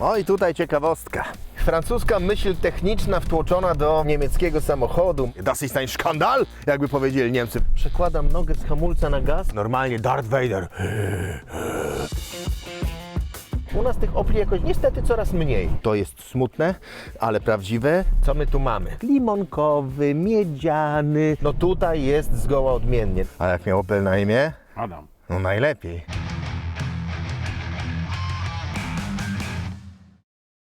No i tutaj ciekawostka. Francuska myśl techniczna wtłoczona do niemieckiego samochodu. Das ist ein Skandal, jakby powiedzieli Niemcy. Przekładam nogę z hamulca na gaz. Normalnie Darth Vader. U nas tych Opli jakoś niestety coraz mniej. To jest smutne, ale prawdziwe. Co my tu mamy? Limonkowy, miedziany. No tutaj jest zgoła odmiennie. A jak miał Opel na imię? Adam. No najlepiej.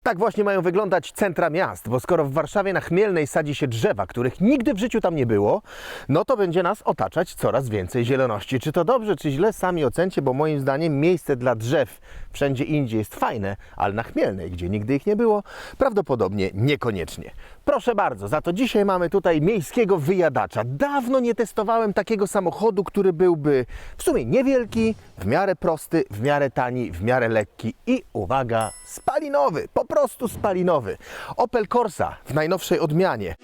Tak właśnie mają wyglądać centra miast, bo skoro w Warszawie na Chmielnej sadzi się drzewa, których nigdy w życiu tam nie było, no to będzie nas otaczać coraz więcej zieloności. Czy to dobrze, czy źle, sami ocencie, bo moim zdaniem miejsce dla drzew wszędzie indziej jest fajne, ale na Chmielnej, gdzie nigdy ich nie było, prawdopodobnie niekoniecznie. Proszę bardzo, za to dzisiaj mamy tutaj miejskiego wyjadacza. Dawno nie testowałem takiego samochodu, który byłby w sumie niewielki, w miarę prosty, w miarę tani, w miarę lekki i uwaga, spalinowy, po prostu spalinowy. Opel Corsa w najnowszej odmianie.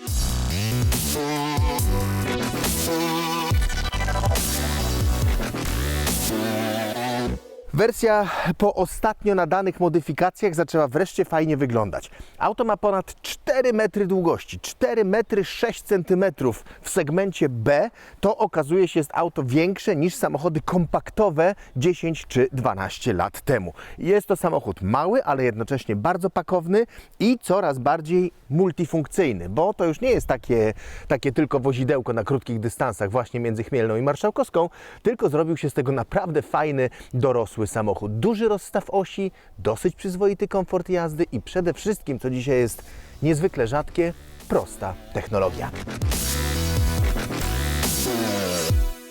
Wersja po ostatnio nadanych modyfikacjach zaczęła wreszcie fajnie wyglądać. Auto ma ponad 4 metry długości, 4 metry 6 centymetrów w segmencie B. To okazuje się jest auto większe niż samochody kompaktowe 10 czy 12 lat temu. Jest to samochód mały, ale jednocześnie bardzo pakowny i coraz bardziej multifunkcyjny, bo to już nie jest takie, takie tylko wozidełko na krótkich dystansach właśnie między Chmielną i Marszałkowską, tylko zrobił się z tego naprawdę fajny, dorosły samochód. Duży rozstaw osi, dosyć przyzwoity komfort jazdy i przede wszystkim, co dzisiaj jest niezwykle rzadkie, prosta technologia.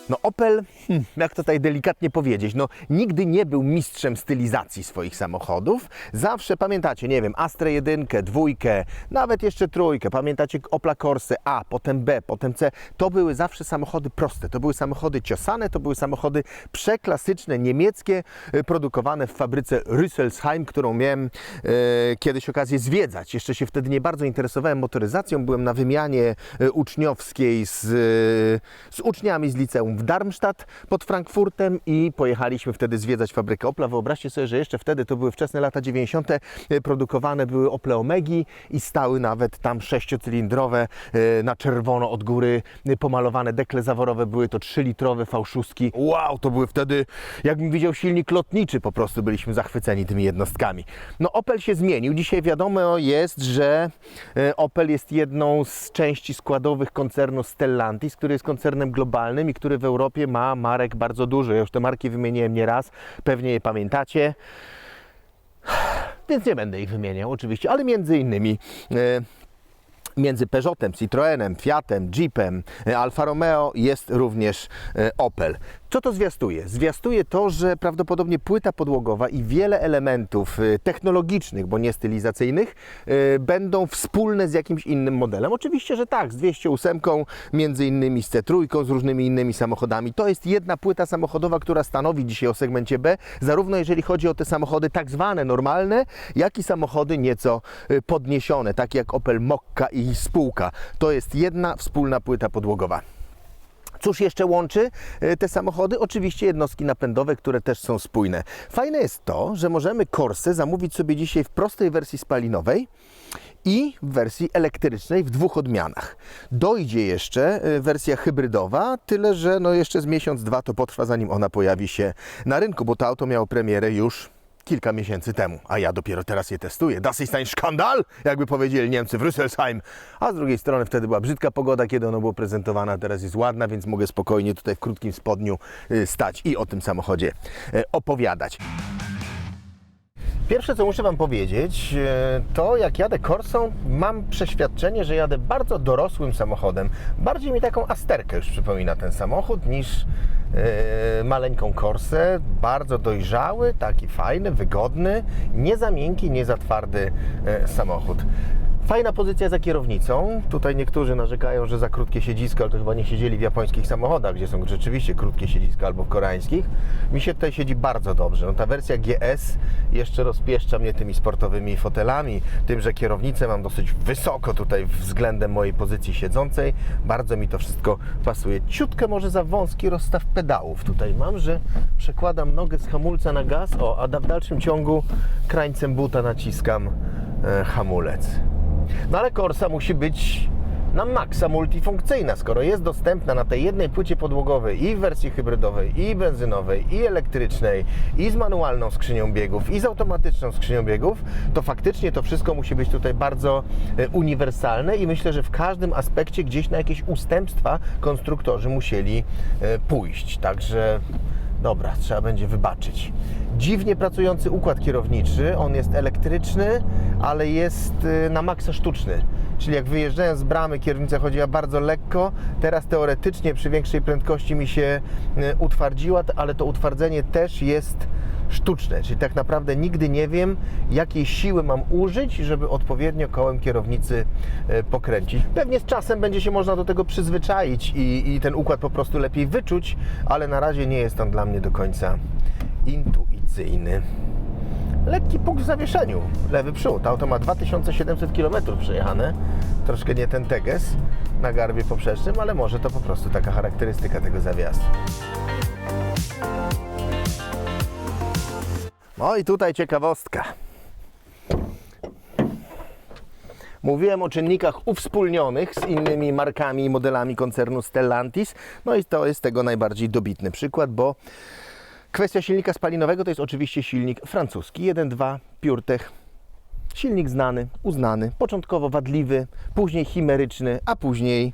No Opel, hmm, jak tutaj delikatnie powiedzieć, no nigdy nie był mistrzem stylizacji swoich samochodów. Zawsze, pamiętacie, nie wiem, Astrę jedynkę, dwójkę, nawet jeszcze trójkę, pamiętacie Opla Corsę A, potem B, potem C. To były zawsze samochody proste, to były samochody ciosane, to były samochody przeklasyczne, niemieckie, y, produkowane w fabryce Rüsselsheim, którą miałem e, kiedyś okazję zwiedzać. Jeszcze się wtedy nie bardzo interesowałem motoryzacją, byłem na wymianie e, uczniowskiej z, z uczniami z liceum w Darmstadt pod Frankfurtem i pojechaliśmy wtedy zwiedzać fabrykę Opla. Wyobraźcie sobie, że jeszcze wtedy, to były wczesne lata 90., e, produkowane były Ople Omegi i stały nawet tam sześciocylindrowe e, na czerwono od góry e, pomalowane dekle zaworowe, były to 3-litrowe V6. Wow, to były wtedy, jakbym widział silnik lotniczy, po prostu byliśmy zachwyceni tymi jednostkami. No Opel się zmienił. Dzisiaj wiadomo jest, że Opel jest jedną z części składowych koncernu Stellantis, który jest koncernem globalnym i który w Europie ma marek bardzo dużo. Ja już te marki wymieniłem nieraz, pewnie je pamiętacie. Więc nie będę ich wymieniał oczywiście, ale między innymi e, między Peugeotem, Citroenem, Fiatem, Jeepem, e, Alfa Romeo jest również e, Opel. Co to zwiastuje? Zwiastuje to, że prawdopodobnie płyta podłogowa i wiele elementów e, technologicznych, bo nie stylizacyjnych, e, będą wspólne z jakimś innym modelem. Oczywiście, że tak, z 208, między innymi z C3, z różnymi innymi samochodami. To jest jedna płyta samochodowa, która stanowi dzisiaj o segmencie B, zarówno jeżeli chodzi o te samochody tak zwane normalne, jak i samochody nieco e, podniesione, takie jak Opel Mokka i spółka. To jest jedna wspólna płyta podłogowa. Cóż jeszcze łączy e, te samochody? Oczywiście jednostki napędowe, które też są spójne. Fajne jest to, że możemy Corsę zamówić sobie dzisiaj w prostej wersji spalinowej i w wersji elektrycznej w dwóch odmianach. Dojdzie jeszcze e, wersja hybrydowa, tyle że no jeszcze z miesiąc, dwa to potrwa zanim ona pojawi się na rynku, bo to auto miało premierę już kilka miesięcy temu, a ja dopiero teraz je testuję. Das ist ein Skandal, jakby powiedzieli Niemcy w Rüsselsheim. A z drugiej strony wtedy była brzydka pogoda, kiedy ono było prezentowane, teraz jest ładna, więc mogę spokojnie tutaj w krótkim spodniu y, stać i o tym samochodzie y, opowiadać. Pierwsze, co muszę Wam powiedzieć, e, to jak jadę Corsą, mam przeświadczenie, że jadę bardzo dorosłym samochodem. Bardziej mi taką Asterkę już przypomina ten samochód niż maleńką Corsę. Bardzo dojrzały, taki fajny, wygodny, nie za miękki, nie za twardy e, samochód. Fajna pozycja za kierownicą. Tutaj niektórzy narzekają, że za krótkie siedzisko, ale to chyba nie siedzieli w japońskich samochodach, gdzie są rzeczywiście krótkie siedziska, albo w koreańskich. Mi się tutaj siedzi bardzo dobrze. No, ta wersja GS jeszcze rozpieszcza mnie tymi sportowymi fotelami, tym, że kierownicę mam dosyć wysoko tutaj względem mojej pozycji siedzącej. Bardzo mi to wszystko pasuje. Ciutkę może za wąski rozstaw pedałów tutaj mam, że przekładam nogę z hamulca na gaz, o, a w dalszym ciągu krańcem buta naciskam e, hamulec. No ale Corsa musi być na maksa multifunkcyjna, skoro jest dostępna na tej jednej płycie podłogowej i w wersji hybrydowej, i benzynowej, i elektrycznej, i z manualną skrzynią biegów, i z automatyczną skrzynią biegów, to faktycznie to wszystko musi być tutaj bardzo e, uniwersalne i myślę, że w każdym aspekcie gdzieś na jakieś ustępstwa konstruktorzy musieli e, pójść. Także Dobra, trzeba będzie wybaczyć. Dziwnie pracujący układ kierowniczy, on jest elektryczny, ale jest y, na maksa sztuczny. Czyli jak wyjeżdżając z bramy, kierownica chodziła bardzo lekko, teraz teoretycznie przy większej prędkości mi się y, utwardziła, ale to utwardzenie też jest sztuczne, czyli tak naprawdę nigdy nie wiem, jakiej siły mam użyć, żeby odpowiednio kołem kierownicy e, pokręcić. Pewnie z czasem będzie się można do tego przyzwyczaić i, i ten układ po prostu lepiej wyczuć, ale na razie nie jest on dla mnie do końca intuicyjny. Lekki punkt w zawieszeniu, lewy przód. Auto ma 2700 km przejechane, troszkę nie ten teges na garbie poprzecznym, ale może to po prostu taka charakterystyka tego zawiasu. No i tutaj ciekawostka. Mówiłem o czynnikach uwspólnionych z innymi markami i modelami koncernu Stellantis. No i to jest tego najbardziej dobitny przykład, bo kwestia silnika spalinowego to jest oczywiście silnik francuski 1.2 PureTech. Silnik znany, uznany, początkowo wadliwy, później chimeryczny, a później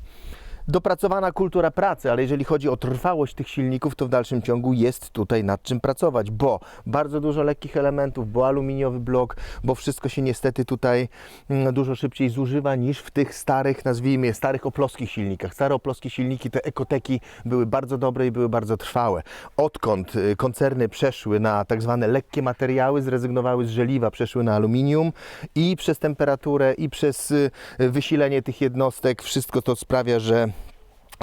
dopracowana kultura pracy, ale jeżeli chodzi o trwałość tych silników, to w dalszym ciągu jest tutaj nad czym pracować, bo bardzo dużo lekkich elementów, bo aluminiowy blok, bo wszystko się niestety tutaj mm, dużo szybciej zużywa niż w tych starych, nazwijmy je, starych oploskich silnikach. Stare oploskie silniki, te ekoteki były bardzo dobre i były bardzo trwałe. Odkąd y, koncerny przeszły na tak zwane lekkie materiały, zrezygnowały z żeliwa, przeszły na aluminium i przez temperaturę i przez y, wysilenie tych jednostek wszystko to sprawia, że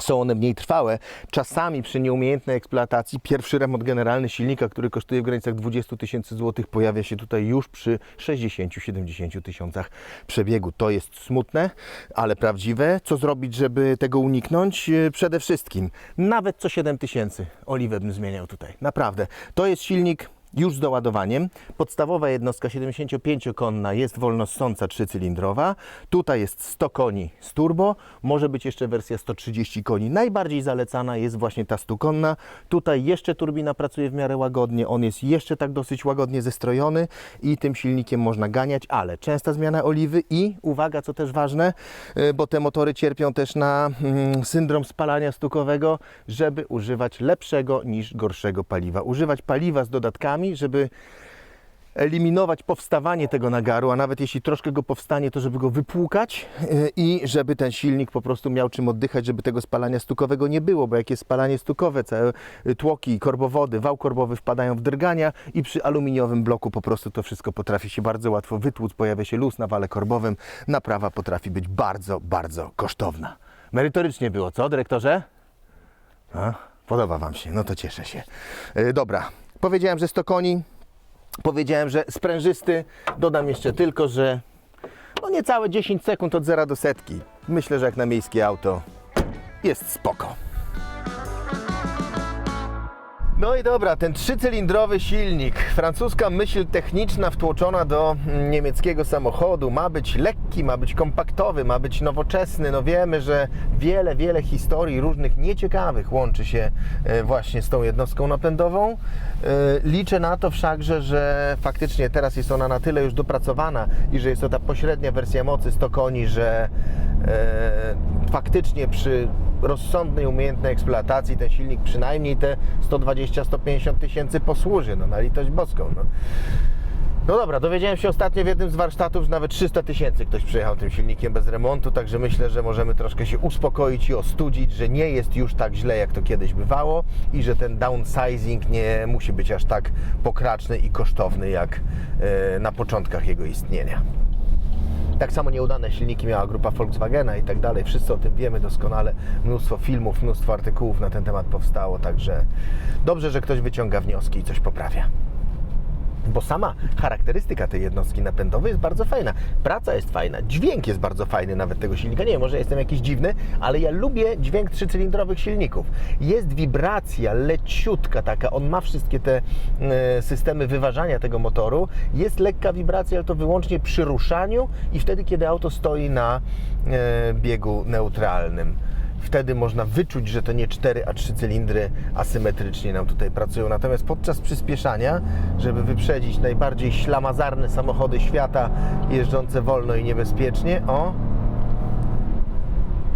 są one mniej trwałe. Czasami przy nieumiejętnej eksploatacji pierwszy remont generalny silnika, który kosztuje w granicach 20 tysięcy złotych, pojawia się tutaj już przy 60-70 tysiącach przebiegu. To jest smutne, ale prawdziwe. Co zrobić, żeby tego uniknąć? Przede wszystkim nawet co 7 tysięcy oliwę bym zmieniał tutaj. Naprawdę. To jest silnik już z doładowaniem. Podstawowa jednostka 75-konna jest wolnossąca trzycylindrowa. Tutaj jest 100 koni z turbo. Może być jeszcze wersja 130 koni. Najbardziej zalecana jest właśnie ta 100-konna. Tutaj jeszcze turbina pracuje w miarę łagodnie. On jest jeszcze tak dosyć łagodnie zestrojony i tym silnikiem można ganiać, ale częsta zmiana oliwy i uwaga, co też ważne, y, bo te motory cierpią też na mm, syndrom spalania stukowego, żeby używać lepszego niż gorszego paliwa. Używać paliwa z dodatkami, żeby eliminować powstawanie tego nagaru, a nawet jeśli troszkę go powstanie, to żeby go wypłukać yy, i żeby ten silnik po prostu miał czym oddychać, żeby tego spalania stukowego nie było, bo jak jest spalanie stukowe, całe y, tłoki, korbowody, wał korbowy wpadają w drgania i przy aluminiowym bloku po prostu to wszystko potrafi się bardzo łatwo wytłuc, pojawia się luz na wale korbowym, naprawa potrafi być bardzo, bardzo kosztowna. Merytorycznie było, co dyrektorze? A, podoba Wam się, no to cieszę się. Yy, dobra, powiedziałem, że 100 koni, powiedziałem, że sprężysty. Dodam jeszcze tylko, że no niecałe 10 sekund od zera do setki. Myślę, że jak na miejskie auto jest spoko. No i dobra, ten trzycylindrowy silnik, francuska myśl techniczna wtłoczona do mm, niemieckiego samochodu, ma być lekki, ma być kompaktowy, ma być nowoczesny. No wiemy, że wiele, wiele historii różnych nieciekawych łączy się e, właśnie z tą jednostką napędową. E, Liczę na to wszakże, że faktycznie teraz jest ona na tyle już dopracowana i że jest to ta pośrednia wersja mocy 100 koni, że e, faktycznie przy rozsądnej, umiejętnej eksploatacji ten silnik przynajmniej te 120-150 tysięcy posłuży, no na litość boską. No. No dobra, dowiedziałem się ostatnio w jednym z warsztatów, że nawet 300 tysięcy ktoś przyjechał tym silnikiem bez remontu, także myślę, że możemy troszkę się uspokoić i ostudzić, że nie jest już tak źle, jak to kiedyś bywało i że ten downsizing nie musi być aż tak pokraczny i kosztowny, jak e, na początkach jego istnienia. Tak samo nieudane silniki miała grupa Volkswagena i tak dalej. Wszyscy o tym wiemy doskonale. Mnóstwo filmów, mnóstwo artykułów na ten temat powstało, także dobrze, że ktoś wyciąga wnioski i coś poprawia bo sama charakterystyka tej jednostki napędowej jest bardzo fajna. Praca jest fajna, dźwięk jest bardzo fajny nawet tego silnika. Nie wiem, może jestem jakiś dziwny, ale ja lubię dźwięk trzycylindrowych silników. Jest wibracja leciutka taka, on ma wszystkie te e, systemy wyważania tego motoru. Jest lekka wibracja, ale to wyłącznie przy ruszaniu i wtedy, kiedy auto stoi na e, biegu neutralnym wtedy można wyczuć, że to nie 4, a 3 cylindry asymetrycznie nam tutaj pracują. Natomiast podczas przyspieszania, żeby wyprzedzić najbardziej ślamazarne samochody świata jeżdżące wolno i niebezpiecznie, o,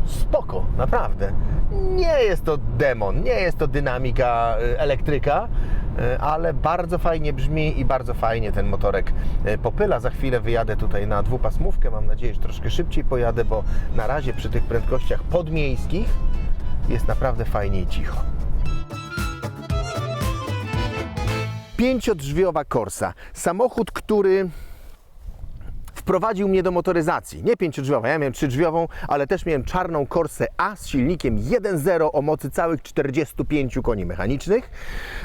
spoko, naprawdę. Nie jest to demon, nie jest to dynamika y, elektryka, ale bardzo fajnie brzmi i bardzo fajnie ten motorek y, popyla. Za chwilę wyjadę tutaj na dwupasmówkę. Mam nadzieję, że troszkę szybciej pojadę, bo na razie przy tych prędkościach podmiejskich jest naprawdę fajnie i cicho. Pięciodrzwiowa Corsa. Samochód, który wprowadził mnie do motoryzacji. Nie pięciodrzwiowa, ja miałem trzydrzwiową, ale też miałem czarną Corsę A z silnikiem 1.0 o mocy całych 45 koni mechanicznych.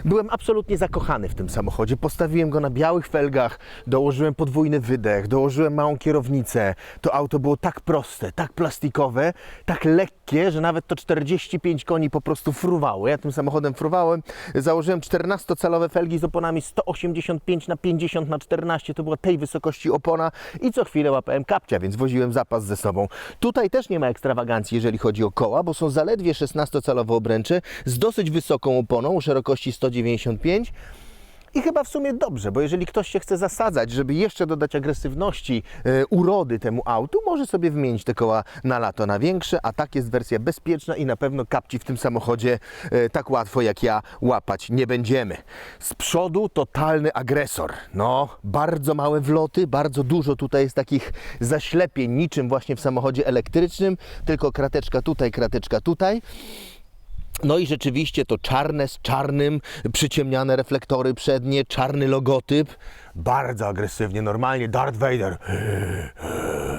Byłem absolutnie zakochany w tym samochodzie. Postawiłem go na białych felgach, dołożyłem podwójny wydech, dołożyłem małą kierownicę. To auto było tak proste, tak plastikowe, tak lekkie, że nawet to 45 koni po prostu fruwało. Ja tym samochodem fruwałem. Założyłem 14-calowe felgi z oponami 185 na 50 na 14. To była tej wysokości opona i co chwilę łapałem kapcia, więc woziłem zapas ze sobą. Tutaj też nie ma ekstrawagancji, jeżeli chodzi o koła, bo są zaledwie 16-calowe obręcze z dosyć wysoką oponą o szerokości 195. I chyba w sumie dobrze, bo jeżeli ktoś się chce zasadzać, żeby jeszcze dodać agresywności, e, urody temu autu, może sobie wymienić te koła na lato na większe, a tak jest wersja bezpieczna i na pewno kapci w tym samochodzie e, tak łatwo jak ja łapać nie będziemy. Z przodu totalny agresor. No, bardzo małe wloty, bardzo dużo tutaj jest takich zaślepień, niczym właśnie w samochodzie elektrycznym, tylko krateczka tutaj, krateczka tutaj. No i rzeczywiście to czarne z czarnym, przyciemniane reflektory przednie, czarny logotyp. Bardzo agresywnie, normalnie Darth Vader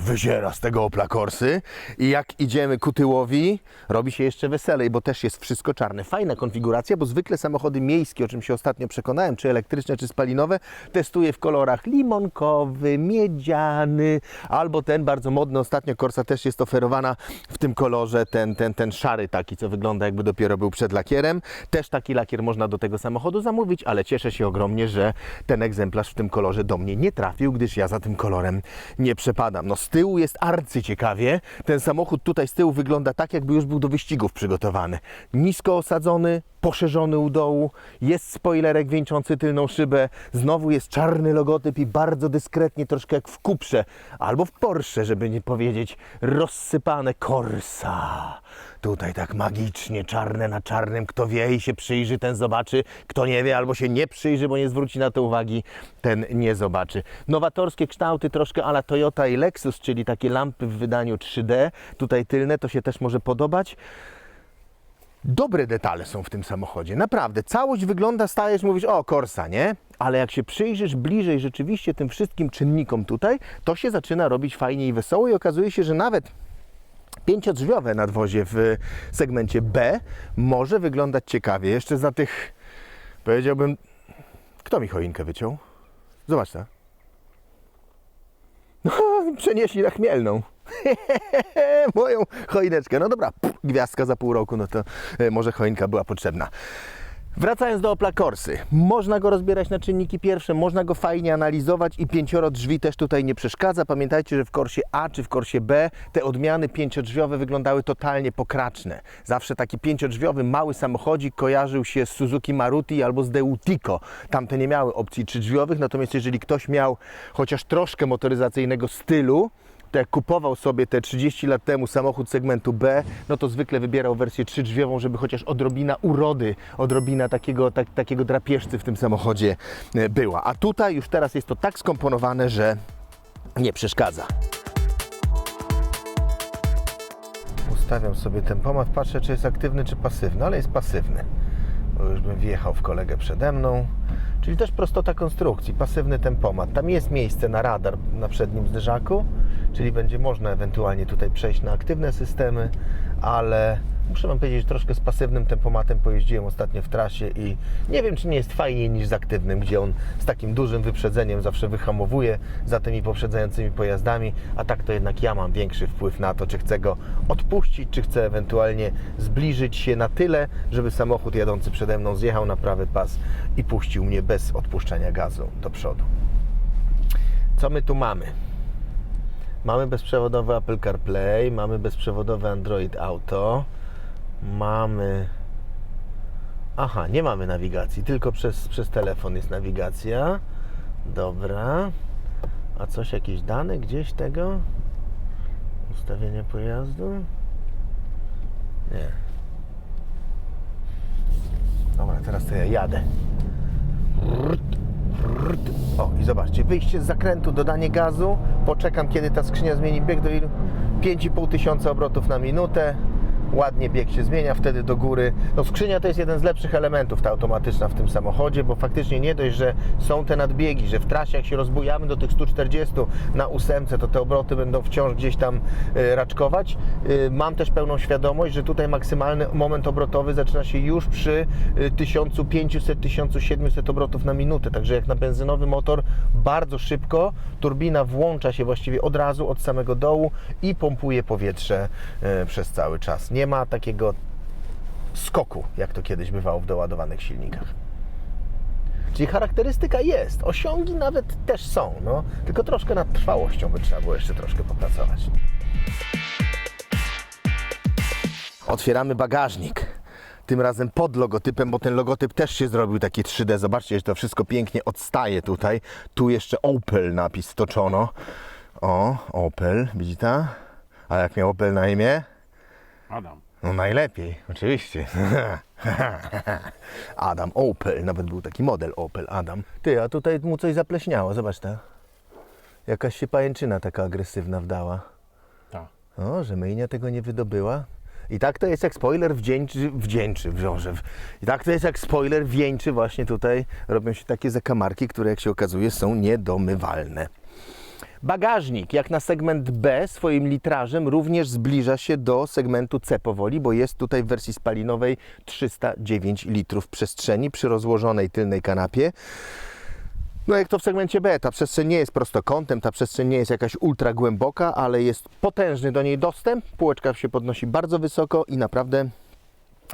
wyziera z tego Opla Corsy i jak idziemy ku tyłowi, robi się jeszcze weselej, bo też jest wszystko czarne. Fajna konfiguracja, bo zwykle samochody miejskie, o czym się ostatnio przekonałem, czy elektryczne, czy spalinowe, testuję w kolorach limonkowy, miedziany, albo ten bardzo modny, ostatnio Corsa też jest oferowana w tym kolorze, ten, ten, ten szary taki, co wygląda jakby dopiero był przed lakierem. Też taki lakier można do tego samochodu zamówić, ale cieszę się ogromnie, że ten egzemplarz w tym kolorze do mnie nie trafił, gdyż ja za tym kolorem nie przepadam. No z tyłu jest arcyciekawie. Ten samochód tutaj z tyłu wygląda tak, jakby już był do wyścigów przygotowany. Nisko osadzony, poszerzony u dołu, jest spoilerek wieńczący tylną szybę, znowu jest czarny logotyp i bardzo dyskretnie, troszkę jak w Cuprze albo w Porsche, żeby nie powiedzieć, rozsypane Corsa. Tutaj tak magicznie, czarne na czarnym, kto wie i się przyjrzy, ten zobaczy, kto nie wie albo się nie przyjrzy, bo nie zwróci na to uwagi, ten nie zobaczy. Nowatorskie kształty troszkę ala Toyota i Lexus, czyli takie lampy w wydaniu 3D, tutaj tylne, to się też może podobać. Dobre detale są w tym samochodzie, naprawdę. Całość wygląda, stajesz, mówisz, o, Corsa, nie? Ale jak się przyjrzysz bliżej rzeczywiście tym wszystkim czynnikom tutaj, to się zaczyna robić fajnie i wesoło i okazuje się, że nawet pięciodrzwiowe nadwozie w segmencie B może wyglądać ciekawie. Jeszcze za tych, powiedziałbym, kto mi choinkę wyciął? Zobacz ta. No, przenieśli na chmielną. Moją choineczkę. No dobra, pff, gwiazdka za pół roku, no to e, może choinka była potrzebna. Wracając do Opla Corsy, można go rozbierać na czynniki pierwsze, można go fajnie analizować i pięcioro drzwi też tutaj nie przeszkadza. Pamiętajcie, że w Corsie A czy w Corsie B te odmiany pięciodrzwiowe wyglądały totalnie pokraczne. Zawsze taki pięciodrzwiowy mały samochodzik kojarzył się z Suzuki Maruti albo z Deutico. Tamte nie miały opcji trzydrzwiowych, natomiast jeżeli ktoś miał chociaż troszkę motoryzacyjnego stylu, to jak kupował sobie te 30 lat temu samochód segmentu B, no to zwykle wybierał wersję trzydrzwiową, żeby chociaż odrobina urody, odrobina takiego, tak, takiego drapieżcy w tym samochodzie e, była. A tutaj już teraz jest to tak skomponowane, że nie przeszkadza. Ustawiam sobie tempomat, patrzę czy jest aktywny czy pasywny, ale jest pasywny. Bo już bym wjechał w kolegę przede mną. Czyli też prostota konstrukcji, pasywny tempomat. Tam jest miejsce na radar na przednim zderzaku czyli będzie można ewentualnie tutaj przejść na aktywne systemy, ale muszę Wam powiedzieć, troszkę z pasywnym tempomatem pojeździłem ostatnio w trasie i nie wiem, czy nie jest fajniej niż z aktywnym, gdzie on z takim dużym wyprzedzeniem zawsze wyhamowuje za tymi poprzedzającymi pojazdami, a tak to jednak ja mam większy wpływ na to, czy chcę go odpuścić, czy chcę ewentualnie zbliżyć się na tyle, żeby samochód jadący przede mną zjechał na prawy pas i puścił mnie bez odpuszczania gazu do przodu. Co my tu mamy? Mamy bezprzewodowy Apple CarPlay, mamy bezprzewodowy Android Auto, mamy. Aha, nie mamy nawigacji, tylko przez, przez telefon jest nawigacja. Dobra. A coś, jakieś dane gdzieś tego? Ustawienie pojazdu? Nie. Dobra, teraz to ja jadę. O, i zobaczcie, wyjście z zakrętu, dodanie gazu. Poczekam, kiedy ta skrzynia zmieni bieg do ilu? 5,5 tysiąca obrotów na minutę. Ładnie bieg się zmienia, wtedy do góry. No skrzynia to jest jeden z lepszych elementów, ta automatyczna w tym samochodzie, bo faktycznie nie dość, że są te nadbiegi, że w trasie jak się rozbujamy do tych 140 na ósemce, to te obroty będą wciąż gdzieś tam y, raczkować. Y, mam też pełną świadomość, że tutaj maksymalny moment obrotowy zaczyna się już przy y, 1500-1700 obrotów na minutę, także jak na benzynowy motor bardzo szybko turbina włącza się właściwie od razu, od samego dołu i pompuje powietrze y, przez cały czas. Nie ma takiego skoku, jak to kiedyś bywało w doładowanych silnikach. Czyli charakterystyka jest, osiągi nawet też są, no, tylko troszkę nad trwałością by trzeba było jeszcze troszkę popracować. Otwieramy bagażnik. Tym razem pod logotypem, bo ten logotyp też się zrobił taki 3D. Zobaczcie, że to wszystko pięknie odstaje tutaj. Tu jeszcze Opel napis stoczono. O, Opel, widzicie? A jak miał Opel na imię? Adam. No najlepiej, oczywiście. Adam Opel, nawet był taki model Opel Adam. Ty, a tutaj mu coś zapleśniało, zobacz ta. Jakaś się pajęczyna taka agresywna wdała. Tak. O, że myjnia tego nie wydobyła. I tak to jest jak spoiler wdzięczy, wdzięczy, wziąże. I tak to jest jak spoiler wieńczy właśnie tutaj. Robią się takie zakamarki, które jak się okazuje są niedomywalne. Bagażnik, jak na segment B swoim litrażem również zbliża się do segmentu C powoli, bo jest tutaj w wersji spalinowej 309 litrów przestrzeni przy rozłożonej tylnej kanapie. No jak to w segmencie B, ta przestrzeń nie jest prostokątem, ta przestrzeń nie jest jakaś ultra głęboka, ale jest potężny do niej dostęp. Półeczka się podnosi bardzo wysoko i naprawdę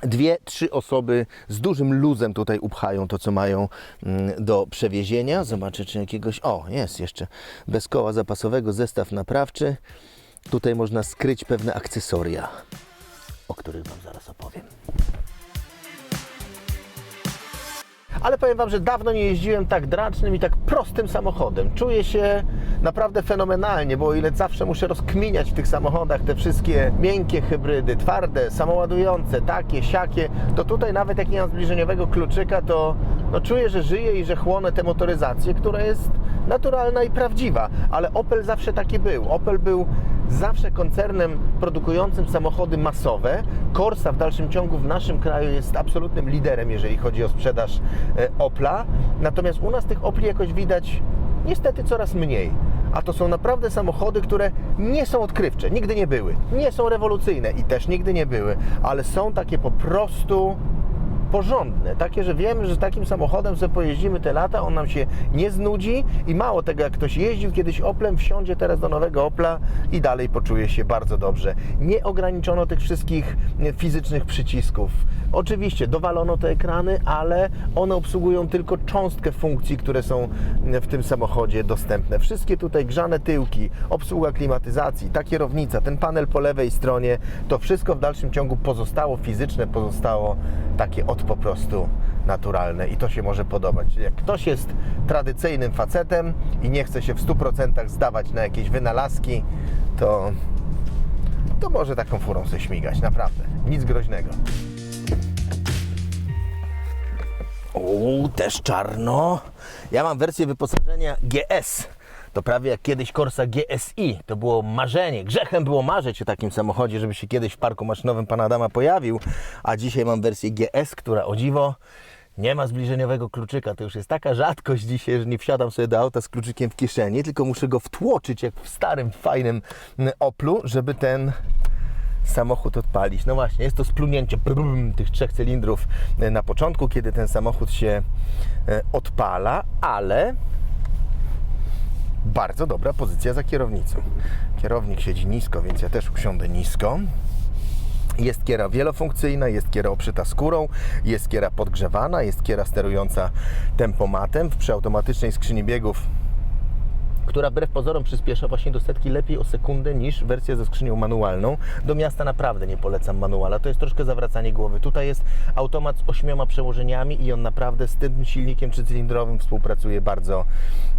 dwie, trzy osoby z dużym luzem tutaj upchają to, co mają mm, do przewiezienia. Zobaczę, czy jakiegoś... O, jest jeszcze bez koła zapasowego zestaw naprawczy. Tutaj można skryć pewne akcesoria, o których Wam zaraz opowiem. Ale powiem Wam, że dawno nie jeździłem tak dracznym i tak prostym samochodem. Czuję się naprawdę fenomenalnie, bo o ile zawsze muszę rozkminiać w tych samochodach te wszystkie miękkie hybrydy, twarde, samoładujące, takie, siakie, to tutaj nawet jak nie mam zbliżeniowego kluczyka, to no, czuję, że żyję i że chłonę tę motoryzację, która jest naturalna i prawdziwa. Ale Opel zawsze taki był. Opel był zawsze koncernem produkującym samochody masowe. Corsa w dalszym ciągu w naszym kraju jest absolutnym liderem, jeżeli chodzi o sprzedaż Opla. Natomiast u nas tych Opli jakoś widać niestety coraz mniej. A to są naprawdę samochody, które nie są odkrywcze, nigdy nie były. Nie są rewolucyjne i też nigdy nie były, ale są takie po prostu porządne, takie, że wiemy, że takim samochodem sobie pojeździmy te lata, on nam się nie znudzi i mało tego, jak ktoś jeździł kiedyś Oplem, wsiądzie teraz do nowego Opla i dalej poczuje się bardzo dobrze. Nie ograniczono tych wszystkich fizycznych przycisków. Oczywiście dowalono te ekrany, ale one obsługują tylko cząstkę funkcji, które są w tym samochodzie dostępne. Wszystkie tutaj grzane tyłki, obsługa klimatyzacji, ta kierownica, ten panel po lewej stronie, to wszystko w dalszym ciągu pozostało fizyczne, pozostało takie od po prostu naturalne i to się może podobać. Jak ktoś jest tradycyjnym facetem i nie chce się w 100% zdawać na jakieś wynalazki, to, to może taką furą sobie śmigać, naprawdę. Nic groźnego. O, też czarno. Ja mam wersję wyposażenia GS. To prawie jak kiedyś Corsa GSI. To było marzenie. Grzechem było marzyć o takim samochodzie, żeby się kiedyś w parku maszynowym pana Adama pojawił. A dzisiaj mam wersję GS, która o dziwo Nie ma zbliżeniowego kluczyka. To już jest taka rzadkość dzisiaj, że nie wsiadam sobie do auta z kluczykiem w kieszeni, tylko muszę go wtłoczyć jak w starym, fajnym mm, Oplu, żeby ten samochód odpalić. No właśnie, jest to splunięcie brum, tych trzech cylindrów e, na początku, kiedy ten samochód się e, odpala, ale bardzo dobra pozycja za kierownicą. Kierownik siedzi nisko, więc ja też usiądę nisko. Jest kiera wielofunkcyjna, jest kiera obszyta skórą, jest kiera podgrzewana, jest kiera sterująca tempomatem. W przeautomatycznej skrzyni biegów która wbrew pozorom przyspiesza właśnie do setki lepiej o sekundę niż wersja ze skrzynią manualną. Do miasta naprawdę nie polecam manuala, to jest troszkę zawracanie głowy. Tutaj jest automat z ośmioma przełożeniami i on naprawdę z tym silnikiem trzycylindrowym współpracuje bardzo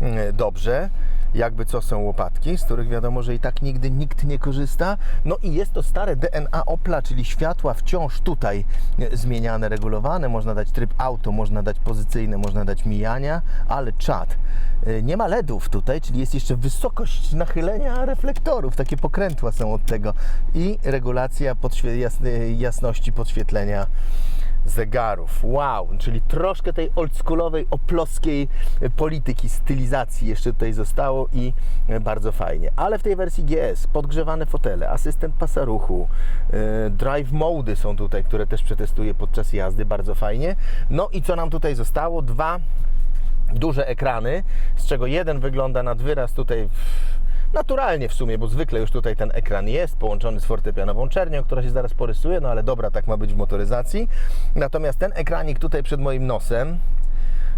mm, dobrze. Jakby co są łopatki, z których wiadomo, że i tak nigdy nikt nie korzysta. No i jest to stare DNA Opla, czyli światła wciąż tutaj zmieniane, regulowane. Można dać tryb auto, można dać pozycyjne, można dać mijania, ale czat. E, Nie ma LEDów tutaj, czyli jest jeszcze wysokość nachylenia reflektorów, takie pokrętła są od tego i regulacja podświe- jasności podświetlenia zegarów. Wow, czyli troszkę tej oldschoolowej, oploskiej polityki, stylizacji jeszcze tutaj zostało i bardzo fajnie. Ale w tej wersji GS podgrzewane fotele, asystent pasa ruchu, e, drive mody są tutaj, które też przetestuję podczas jazdy, bardzo fajnie. No i co nam tutaj zostało? Dwa duże ekrany, z czego jeden wygląda nad wyraz tutaj w- naturalnie w sumie, bo zwykle już tutaj ten ekran jest połączony z fortepianową czernią, która się zaraz porysuje, no ale dobra, tak ma być w motoryzacji. Natomiast ten ekranik tutaj przed moim nosem,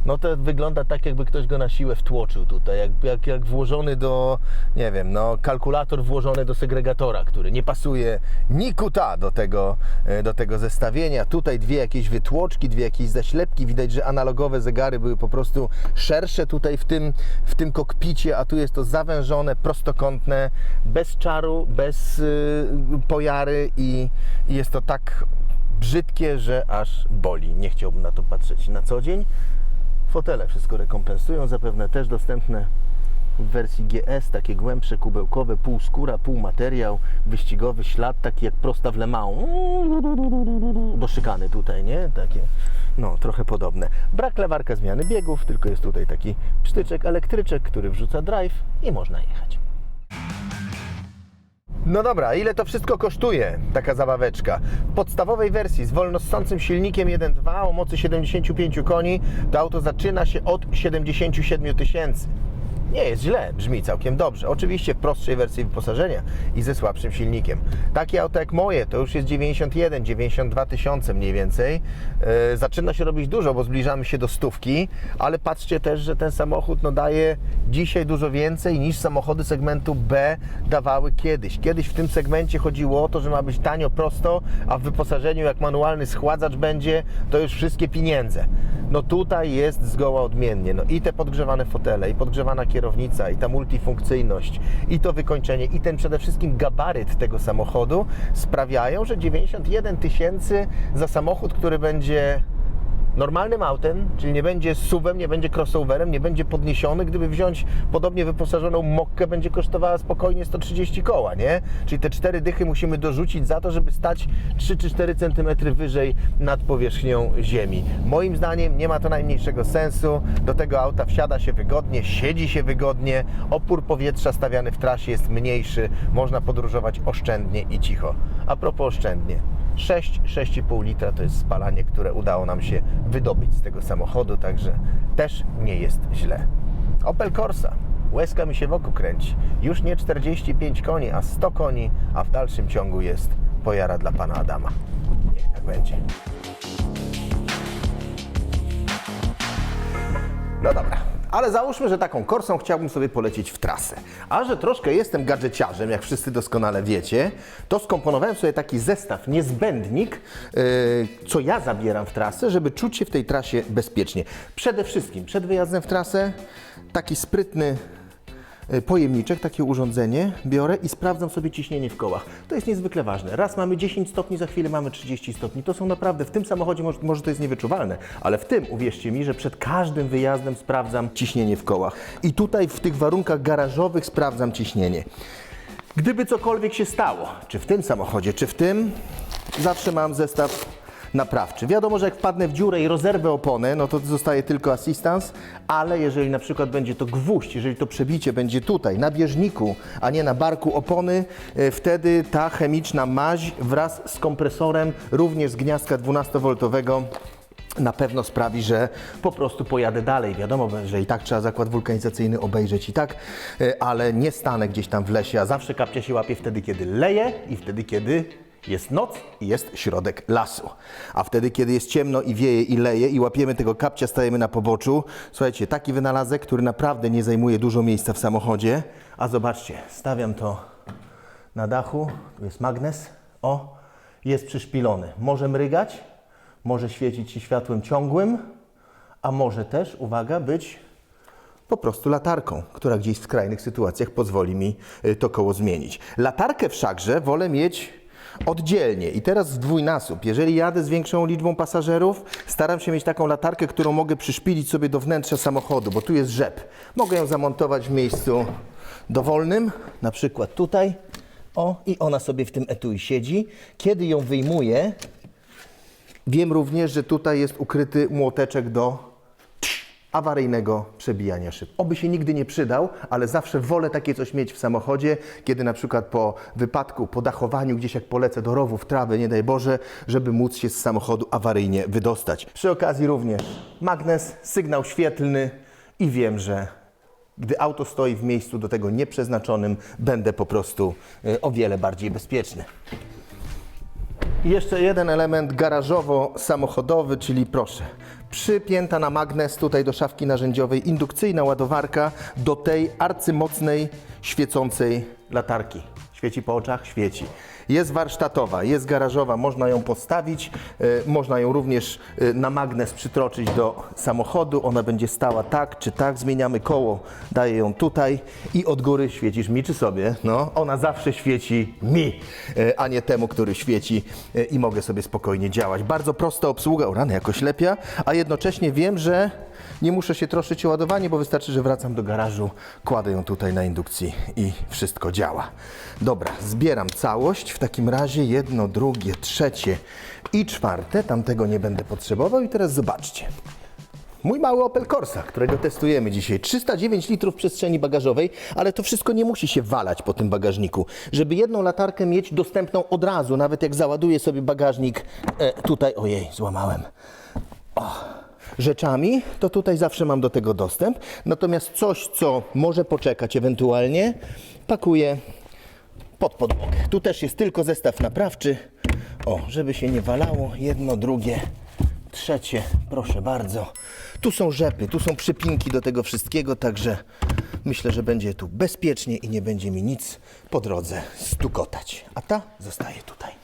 no to wygląda tak, jakby ktoś go na siłę wtłoczył tutaj, jak, jak, jak włożony do, nie wiem, no kalkulator włożony do segregatora, który nie pasuje ni kuta do tego, e, do tego zestawienia. Tutaj dwie jakieś wytłoczki, dwie jakieś zaślepki. Widać, że analogowe zegary były po prostu szersze tutaj w tym, w tym kokpicie, a tu jest to zawężone, prostokątne, bez czaru, bez y, pojary i, i jest to tak brzydkie, że aż boli. Nie chciałbym na to patrzeć na co dzień. Fotele wszystko rekompensują, zapewne też dostępne w wersji GS, takie głębsze, kubełkowe, pół skóra, pół materiał, wyścigowy ślad, taki jak prosta w Le Mans. Szykany tutaj, nie? Takie, no, trochę podobne. Brak lewarka zmiany biegów, tylko jest tutaj taki psztyczek, elektryczek, który wrzuca drive i można jechać. No dobra, ile to wszystko kosztuje, taka zabaweczka? W podstawowej wersji z wolnossącym silnikiem 1.2 o mocy 75 koni to auto zaczyna się od 77 tysięcy. Nie jest źle, brzmi całkiem dobrze. Oczywiście w prostszej wersji wyposażenia i ze słabszym silnikiem. Takie auto jak moje to już jest 91, 92 tysiące mniej więcej. Yy, zaczyna się robić dużo, bo zbliżamy się do stówki, ale patrzcie też, że ten samochód no, daje dzisiaj dużo więcej niż samochody segmentu B dawały kiedyś. Kiedyś w tym segmencie chodziło o to, że ma być tanio, prosto, a w wyposażeniu jak manualny schładzacz będzie, to już wszystkie pieniądze. No tutaj jest zgoła odmiennie. No i te podgrzewane fotele, i podgrzewana kierownica, i ta multifunkcyjność, i to wykończenie, i ten przede wszystkim gabaryt tego samochodu sprawiają, że 91 tysięcy za samochód, który będzie normalnym autem, czyli nie będzie suwem, nie będzie crossoverem, nie będzie podniesiony. Gdyby wziąć podobnie wyposażoną mokkę, będzie kosztowała spokojnie 130 koła, nie? Czyli te cztery dychy musimy dorzucić za to, żeby stać 3 czy 4 cm wyżej nad powierzchnią ziemi. Moim zdaniem nie ma to najmniejszego sensu. Do tego auta wsiada się wygodnie, siedzi się wygodnie, opór powietrza stawiany w trasie jest mniejszy, można podróżować oszczędnie i cicho. A propos oszczędnie. 6-6,5 litra to jest spalanie, które udało nam się wydobyć z tego samochodu, także też nie jest źle. Opel Corsa. Łezka mi się wokół kręci. Już nie 45 koni, a 100 koni, a w dalszym ciągu jest pojara dla pana Adama. Niech tak będzie. No dobra, ale załóżmy, że taką korsą chciałbym sobie polecieć w trasę. A że troszkę jestem gadżeciarzem, jak wszyscy doskonale wiecie, to skomponowałem sobie taki zestaw, niezbędnik, yy, co ja zabieram w trasę, żeby czuć się w tej trasie bezpiecznie. Przede wszystkim przed wyjazdem w trasę taki sprytny e, pojemniczek, takie urządzenie biorę i sprawdzam sobie ciśnienie w kołach. To jest niezwykle ważne. Raz mamy 10 stopni, za chwilę mamy 30 stopni. To są naprawdę, w tym samochodzie może, może to jest niewyczuwalne, ale w tym, uwierzcie mi, że przed każdym wyjazdem sprawdzam ciśnienie w kołach. I tutaj w tych warunkach garażowych sprawdzam ciśnienie. Gdyby cokolwiek się stało, czy w tym samochodzie, czy w tym, zawsze mam zestaw naprawczy. Wiadomo, że jak wpadnę w dziurę i rozerwę oponę, no to zostaje tylko asystans, ale jeżeli na przykład będzie to gwóźdź, jeżeli to przebicie będzie tutaj, na bieżniku, a nie na barku opony, e, wtedy ta chemiczna maź wraz z kompresorem, również z gniazdka 12V, na pewno sprawi, że po prostu pojadę dalej. Wiadomo, że i tak trzeba zakład wulkanizacyjny obejrzeć i tak, e, ale nie stanę gdzieś tam w lesie, a zawsze kapcia się łapie wtedy, kiedy leje i wtedy, kiedy jest noc i jest środek lasu. A wtedy, kiedy jest ciemno i wieje i leje i łapiemy tego kapcia, stajemy na poboczu. Słuchajcie, taki wynalazek, który naprawdę nie zajmuje dużo miejsca w samochodzie. A zobaczcie, stawiam to na dachu, tu jest magnes, o, jest przyszpilony. Może mrygać, może świecić się światłem ciągłym, a może też, uwaga, być po prostu latarką, która gdzieś w skrajnych sytuacjach pozwoli mi y, to koło zmienić. Latarkę wszakże wolę mieć oddzielnie i teraz w dwójnasób. Jeżeli jadę z większą liczbą pasażerów, staram się mieć taką latarkę, którą mogę przyszpilić sobie do wnętrza samochodu, bo tu jest rzep. Mogę ją zamontować w miejscu dowolnym, na przykład tutaj. O, i ona sobie w tym etui siedzi. Kiedy ją wyjmuję, Wiem również, że tutaj jest ukryty młoteczek do awaryjnego przebijania szyb. Oby się nigdy nie przydał, ale zawsze wolę takie coś mieć w samochodzie, kiedy na przykład po wypadku, po dachowaniu, gdzieś jak polecę do rowów, trawy, nie daj Boże, żeby móc się z samochodu awaryjnie wydostać. Przy okazji również magnes, sygnał świetlny i wiem, że gdy auto stoi w miejscu do tego nieprzeznaczonym, będę po prostu y, o wiele bardziej bezpieczny. I jeszcze jeden element garażowo-samochodowy, czyli proszę, przypięta na magnes tutaj do szafki narzędziowej indukcyjna ładowarka do tej arcymocnej, świecącej latarki. Świeci po oczach? Świeci. Jest warsztatowa, jest garażowa, można ją postawić, e, można ją również e, na magnes przytroczyć do samochodu. Ona będzie stała tak czy tak, zmieniamy koło, daję ją tutaj i od góry świecisz mi czy sobie. No, ona zawsze świeci mi, e, a nie temu, który świeci i mogę sobie spokojnie działać. Bardzo prosta obsługa, o rany jakoś lepia, a jednocześnie wiem, że nie muszę się troszczyć o ładowanie, bo wystarczy, że wracam do garażu, kładę ją tutaj na indukcji i wszystko działa. Dobra, zbieram całość. W takim razie jedno, drugie, trzecie i czwarte. Tamtego nie będę potrzebował. I teraz zobaczcie. Mój mały Opel Corsa, którego testujemy dzisiaj. 309 litrów przestrzeni bagażowej, ale to wszystko nie musi się walać po tym bagażniku. Żeby jedną latarkę mieć dostępną od razu, nawet jak załaduję sobie bagażnik e, tutaj, ojej, złamałem rzeczami, to tutaj zawsze mam do tego dostęp. Natomiast coś, co może poczekać ewentualnie, pakuję pod podłogę. Tu też jest tylko zestaw naprawczy. O, żeby się nie walało. Jedno, drugie, trzecie. Proszę bardzo. Tu są rzepy, tu są przypinki do tego wszystkiego, także myślę, że będzie tu bezpiecznie i nie będzie mi nic po drodze stukotać. A ta zostaje tutaj.